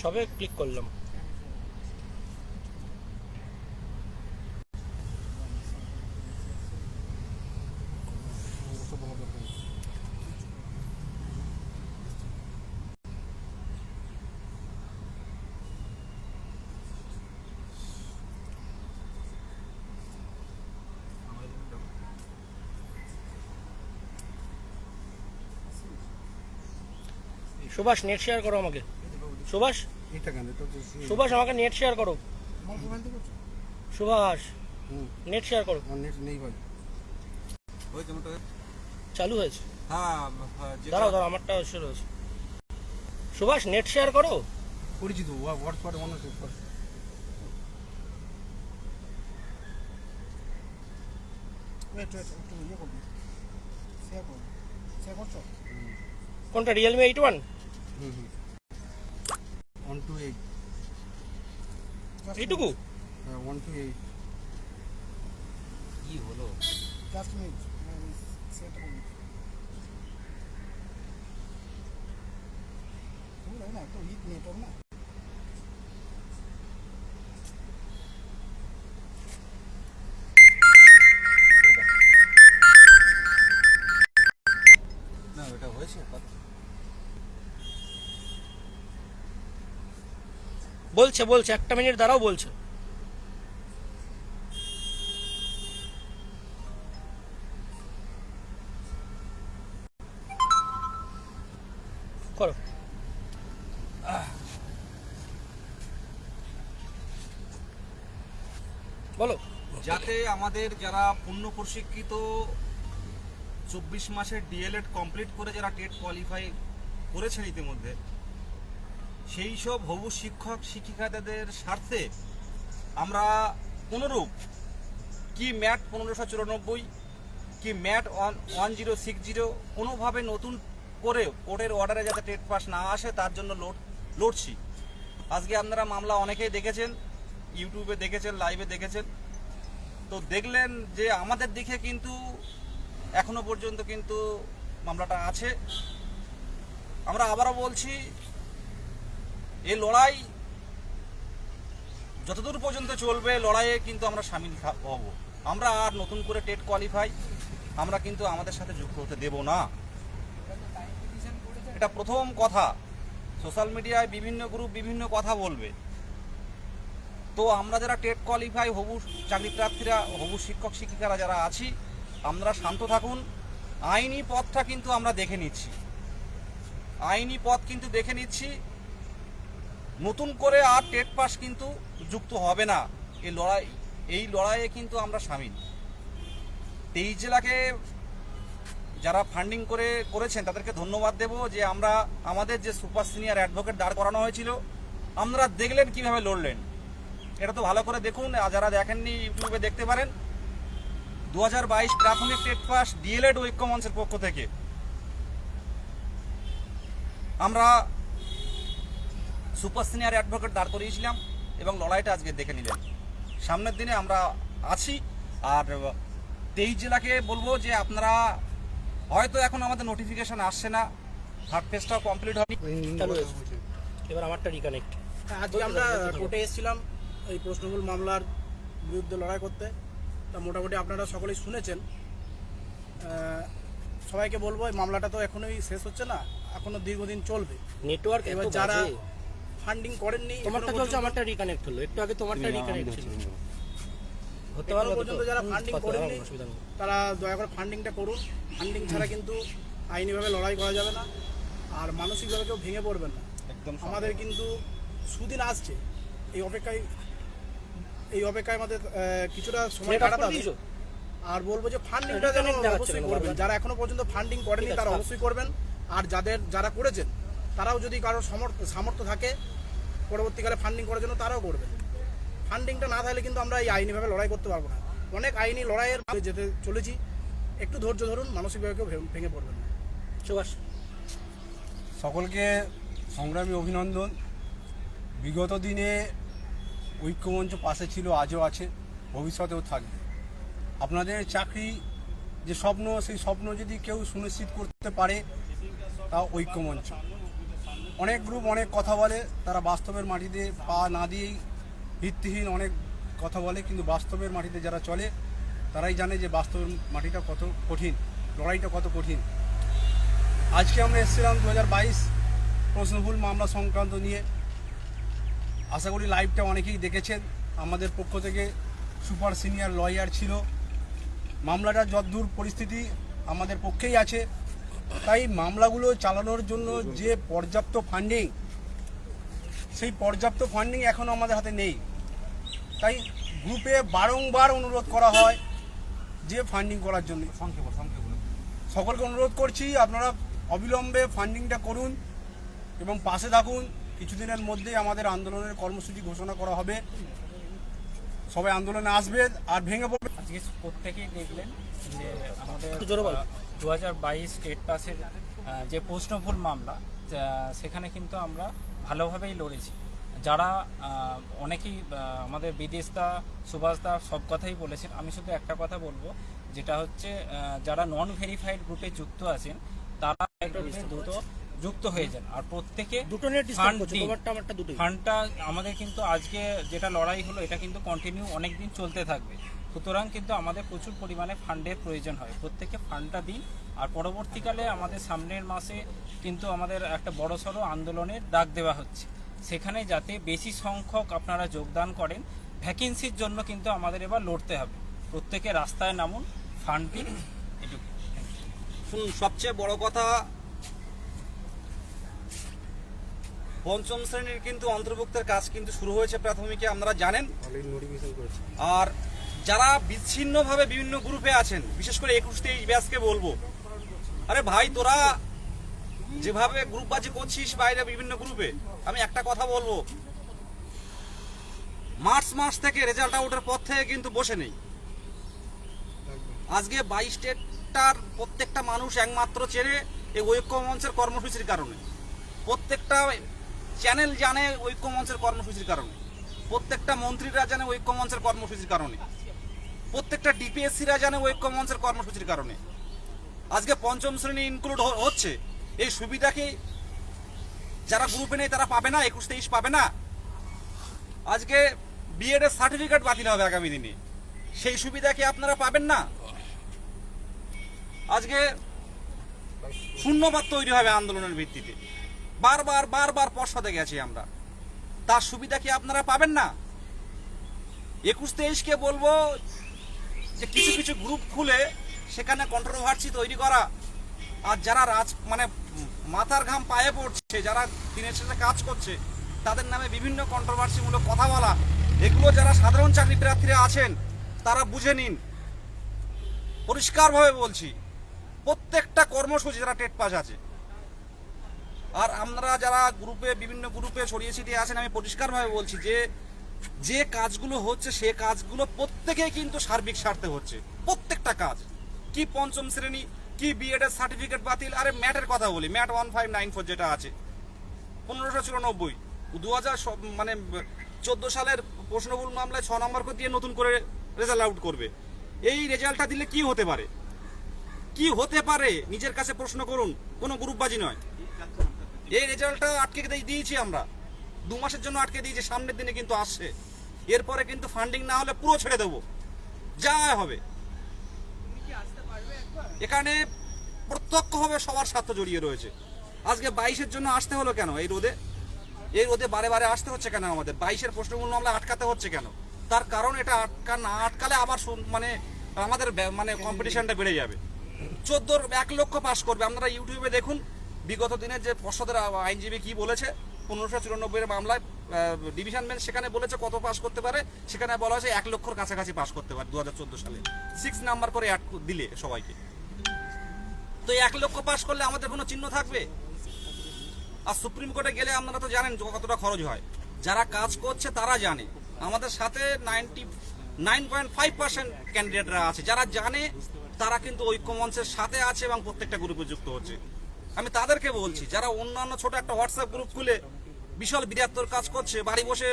সবে ক্লিক করলাম। Subhash net share করো আমাকে। সুভাষ? সুভাষ আমাকে নেট শেয়ার করো। সুভাষ হুম নেট শেয়ার করো। নেট নেই ভাই চালু হয়েছে। হ্যাঁ হ্যাঁ, দাঁড়াও দাঁড়াও আমারটা শুরু হয়েছে। সুভাষ নেট শেয়ার করো। করেছি তো হোয়াটসঅ্যাপে মনে হচ্ছে কর। ওয়েট ওয়েট একটু ইয়ে কোনটা Realme eight one one two eight এইটুকু হ্যাঁ ওয়ান টু এইট কি হলো? জাস্ট মিনিট সেট করবি না একটু উইক নেটওয়ার্ক না বলছে বলছে, একটা মিনিট দাঁড়াও, বলছে। করো। বলো। যাতে আমাদের যারা পূর্ণ প্রশিক্ষিত চব্বিশ মাসের ডিএলএড কমপ্লিট করে যারা টেট কোয়ালিফাই করেছেন ইতিমধ্যে সেই সব হবু শিক্ষক শিক্ষিকাদের স্বার্থে আমরা কোনোরূপ কি ম্যাট পনেরোশো চুরানব্বই, কি mat one one zero six zero কোনোভাবে নতুন করে কোর্টের অর্ডারে যাতে টেট পাস না আসে, তার জন্য লোড, লড়ছি। আজকে আপনারা মামলা অনেকেই দেখেছেন, ইউটিউবে দেখেছেন, লাইভে দেখেছেন। তো দেখলেন যে আমাদের দিকে কিন্তু এখনও পর্যন্ত কিন্তু মামলাটা আছে। আমরা আবারও বলছি এই লড়াই যতদূর পর্যন্ত চলবে, লড়াইয়ে কিন্তু আমরা সামিল হব। আমরা আর নতুন করে টেট কোয়ালিফাই, আমরা কিন্তু আমাদের সাথে যুক্ত হতে দেব না। এটা প্রথম কথা। সোশ্যাল মিডিয়ায় বিভিন্ন গ্রুপ বিভিন্ন কথা বলবে। তো আমরা যারা টেট কোয়ালিফাই হবু চাকরি প্রার্থীরা হবু শিক্ষক শিক্ষিকারা যারা আছি, আমরা শান্ত থাকুন। আইনি পথটা কিন্তু আমরা দেখে নিচ্ছি। আইনি পথ কিন্তু দেখে নিচ্ছি। নতুন করে আর টেট পাস কিন্তু যুক্ত হবে না। এই লড়াই, এই লড়াইয়ে কিন্তু আমরা সামিল। তেইশ জেলাকে যারা ফান্ডিং করে, করেছেন, তাদেরকে ধন্যবাদ দেব যে আমরা আমাদের যে সুপার সিনিয়র অ্যাডভোকেট দাঁড় করানো হয়েছিল, আপনারা দেখলেন কীভাবে লড়লেন। এটা তো ভালো করে দেখুন, আর যারা দেখেননি ইউটিউবে দেখতে পারেন। দু হাজার বাইশ প্রাথমিক টেট পাস ডিএলএড ঐক্য মঞ্চের পক্ষ থেকে। আমরা সুপার সিনিয়র অ্যাডভোকেট দাঁড় করিয়েছিলাম এবং লড়াইটা আজকে দেখে নিলেন। সামনের দিনে আমরা আছি আর তেইশ জেলাকে বলব যে আপনারা হয়তো এখন আমাদের নোটিফিকেশন আসছে না। থার্ড ফেজটাও কমপ্লিট হয়নি এবার আমারটা রিকানেক্ট আজকে আমরা কোর্টে এসেছিলাম এই প্রশ্নমূল মামলার বিরুদ্ধে লড়াই করতে। তা মোটামুটি আপনারা সকলেই শুনেছেন। সবাইকে বলব এই মামলাটা তো এখনোই শেষ হচ্ছে না এখনও দীর্ঘদিন চলবে। নেটওয়ার্ক এবার যারা ফান্ডিং করেননি তোমারটা চলছে আমারটা রিকানেক্ট হলো। একটু আগে তোমারটা রিকানেক্ট ছিল। হতে পারবে পর্যন্ত যারা ফান্ডিং করেননি তারা দয়া করে ফান্ডিংটা করুন। ফান্ডিং ছাড়া কিন্তু আইনিভাবে লড়াই করা যাবে না। আর মানসিকভাবে কেউ ভেঙে পড়বেন না। একদম আমাদের কিন্তু সুদিন আসছে। এই অপেক্ষায় এই অপেক্ষায় আমাদের কিছুটা সময় কাটাতে হবে। আর বলব যে ফান্ডিংটা যেন অবশ্যই করবেন। যারা এখনও পর্যন্ত ফান্ডিং করেনি তারা অবশ্যই করবেন। আর যাদের যারা করেছেন তারাও যদি কারোর সমর্থ সামর্থ্য থাকে পরবর্তীকালে ফান্ডিং করার জন্য তারাও করবে। ফান্ডিংটা না থাকলে কিন্তু আমরা এই আইনিভাবে লড়াই করতে পারব না। অনেক আইনি লড়াইয়ের মধ্যে যেতে চলেছি। একটু ধৈর্য ধরুন মানসিকভাবে কেউ ভেঙে পড়বেন না। সুভাষ। সকলকে সংগ্রামী অভিনন্দন। বিগত দিনে ঐক্যমঞ্চ পাশে ছিল আজও আছে ভবিষ্যতেও থাকবে। আপনাদের চাকরি যে স্বপ্ন সেই স্বপ্ন যদি কেউ সুনিশ্চিত করতে পারে তা ঐক্যমঞ্চ। অনেক গ্রুপ অনেক কথা বলে, তারা বাস্তবের মাটিতে পা না দিয়েই ভিত্তিহীন অনেক কথা বলে, কিন্তু বাস্তবের মাটিতে যারা চলে, তারাই জানে যে বাস্তবের মাটিটা কত কঠিন, লড়াইটা কত কঠিন। আজকে আমরা এসেছিলাম দু হাজার বাইশ প্রশ্নভুল মামলা সংক্রান্ত নিয়ে। আশা করি লাইভটা অনেকেই দেখেছেন। আমাদের পক্ষ থেকে সুপার সিনিয়র লয়ার ছিল। মামলাটা যদ্দূর পরিস্থিতি আমাদের পক্ষেই আছে। তাই মামলাগুলো চালানোর জন্য যে পর্যাপ্ত ফান্ডিং সেই পর্যাপ্ত ফান্ডিং এখনও আমাদের হাতে নেই। তাই গ্রুপে বারংবার অনুরোধ করা হয় যে ফান্ডিং করার জন্য। সকলকে অনুরোধ করছি আপনারা অবিলম্বে ফান্ডিংটা করুন এবং পাশে থাকুন। কিছুদিনের মধ্যেই আমাদের আন্দোলনের কর্মসূচি ঘোষণা করা হবে। সবাই আন্দোলনে আসবে আর ভেঙে পড়বে। আজকে প্রত্যেকেই দেখলেন যে আমাদের একটু জোরে বলো। দু হাজার বাইশ স্টেট পাসের যে প্রশ্নফুল মামলা সেখানে কিন্তু আমরা ভালোভাবেই লড়েছি। যারা অনেকেই আমাদের বিদেশদা সুভাষদা সব কথাই বলেছেন। আমি শুধু একটা কথা বলব যেটা হচ্ছে যারা নন ভেরিফাইড গ্রুপে যুক্ত আছেন তারা একটু দ্রুত যুক্ত হয়ে যান। আর প্রত্যেকে দুটো নেট ডিস্টার্ব করছে তোমারটা আমারটা দুটোই। ফান্ডটা আমাদের কিন্তু আজকে যেটা লড়াই হলো এটা কিন্তু কন্টিনিউ অনেক দিন চলতে থাকবে। সুতরাং কিন্তু আমাদের প্রচুর পরিমাণে ফান্ডের প্রয়োজন হয়। প্রত্যেকে ফান্ডটা দিন। আর পরবর্তীকালে আমাদের সামনের মাসে কিন্তু আমাদের একটা বড়সড় আন্দোলনের ডাক দেওয়া হচ্ছে। সেখানে যাতে বেশি সংখ্যক আপনারা যোগদান করেন ভ্যাকেন্সির জন্য কিন্তু আমাদের এবার লড়তে হবে। প্রত্যেকে রাস্তায় নামুন ফান্ড দিন। শুনুন সবচেয়ে বড় কথা পঞ্চম শ্রেণির কিন্তু অন্তর্ভুক্তের কাজ কিন্তু শুরু হয়েছে প্রাথমিকে আপনারা জানেন। আর যারা বিচ্ছিন্নভাবে বিভিন্ন গ্রুপে আছেন বিশেষ করে একুশ তেইশ ব্যাসকে বলব আরে ভাই তোরা যেভাবে গ্রুপবাজি করছিস বাইরে বিভিন্ন গ্রুপে আমি একটা কথা বলব। মার্চ মাস থেকে রেজাল্ট আউটের পর থেকে কিন্তু বসে নেই। আজকে বাইশ স্টেটটার প্রত্যেকটা মানুষ একমাত্র চেনে এই ঐক্য মঞ্চের কর্মসূচির কারণে। প্রত্যেকটা চ্যানেল জানে ঐক্যমঞ্চের কর্মসূচির কারণে। প্রত্যেকটা মন্ত্রীরা জানে ঐক্যমঞ্চের কর্মসূচির কারণে। প্রত্যেকটা ডিপিএসসিরা জানে ঐক্যমঞ্চের কর্মসূচির কারণে। আজকে পঞ্চম শ্রেণি ইনক্লুড হচ্ছে। এই সুবিধা কি যারা গ্রুপে নেই তারা পাবে না? একুশ, তেইশ পাবে না? আজকে বিএড এর সার্টিফিকেট বাতিল হবে আগামী দিনে। সেই সুবিধা কি আপনারা পাবেন না? আজকে শূন্যবাদ তৈরি হবে আন্দোলনের ভিত্তিতে। বারবার বারবার পর্ষদে গেছি আমরা। তার সুবিধা কি আপনারা পাবেন না? একুশ তেইশকে বলব যে কিছু কিছু গ্রুপ খুলে সেখানে কন্ট্রোভার্সি তৈরি করা। আর যারা রাজ মানে মাথার ঘাম পায়ে পড়ছে, যারা দিনের শেষে কাজ করছে, তাদের নামে বিভিন্ন কন্ট্রোভার্সিমূলক কথা বলা। এগুলো যারা সাধারণ চাকরি প্রার্থীরা আছেন, তারা বুঝে নিন। পরিষ্কারভাবে বলছি, প্রত্যেকটা কর্মসূচি যারা টেট পাস আছে আর আমরা যারা গ্রুপে, বিভিন্ন গ্রুপে ছড়িয়ে ছিটিয়ে আছেন, আমি পরিষ্কারভাবে বলছি যে যে কাজগুলো হচ্ছে, সে কাজগুলো প্রত্যেকেই কিন্তু সার্বিক স্বার্থে হচ্ছে। প্রত্যেকটা কাজ। কি পঞ্চম শ্রেণি, কি বিএড এর সার্টিফিকেট বাতিল, আরে ম্যাটের কথা বলি, mat one five nine four যেটা আছে, পনেরোশো চুরানব্বই। দু হাজার মানে চোদ্দ সালের প্রশ্নবুল মামলায় ছ নম্বর করে দিয়ে নতুন করে রেজাল্ট আউট করবে। এই রেজাল্টটা দিলে কি হতে পারে? কি হতে পারে? নিজের কাছে প্রশ্ন করুন, কোনো গ্রুপবাজি নয়। এই রেজাল্টটা আটকে দিয়ে- দিয়েছি আমরা। দু মাসের জন্য আটকে দিয়েছি, সামনের দিনে কিন্তু আসছে। এরপরে কিন্তু ফান্ডিং না হলে পুরো ছেড়ে দেবো। যা হবে। এখানে প্রত্যক্ষভাবে সবার স্বার্থ জড়িয়ে রয়েছে। আজকে বাইশের জন্য আসতে হলো কেন এই রোদে? এই রোদে বারে বারে আসতে হচ্ছে কেন আমাদের? বাইশের প্রশ্নগুলো আমরা আটকাতে হচ্ছে কেন? তার কারণ এটা আটকা না আটকালে আবার মানে আমাদের মানে কম্পিটিশনটা বেড়ে যাবে। চোদ্দোর এক লক্ষ পাস করবে। আপনারা ইউটিউবে দেখুন বিগত দিনের যে পর্ষদের আইনজীবী কি বলেছে, পনেরোশো চুরানব্বইয়ের মামলায় ডিভিশন বেঞ্চ সেখানে বলেছে কত পাস করতে পারে, সেখানে বলা হয়েছে এক লক্ষর কাছাকাছি পাস করতে পারে দু হাজার চোদ্দ সালে। সিক্স নাম্বার করে অ্যাড দিলে সবাইকে। তো এক লক্ষ পাস করলে আমাদের কোনো চিহ্ন থাকবে? আর সুপ্রিম কোর্টে গেলে আপনারা তো জানেন কতটা খরচ হয়। যারা কাজ করছে তারা জানে। আমাদের সাথে ninety, nine point five percent ক্যান্ডিডেটরা আছে। যারা জানে, তারা কিন্তু ঐক্যমঞ্চের সাথে আছে এবং প্রত্যেকটা গ্রুপে যুক্ত হচ্ছে। আমি তাদেরকে বলছি, যারা অন্যান্য ছোট একটা হোয়াটসঅ্যাপ গ্রুপ খুলে বিশাল বিরাত্তর কাজ করছে, বাড়ি বসে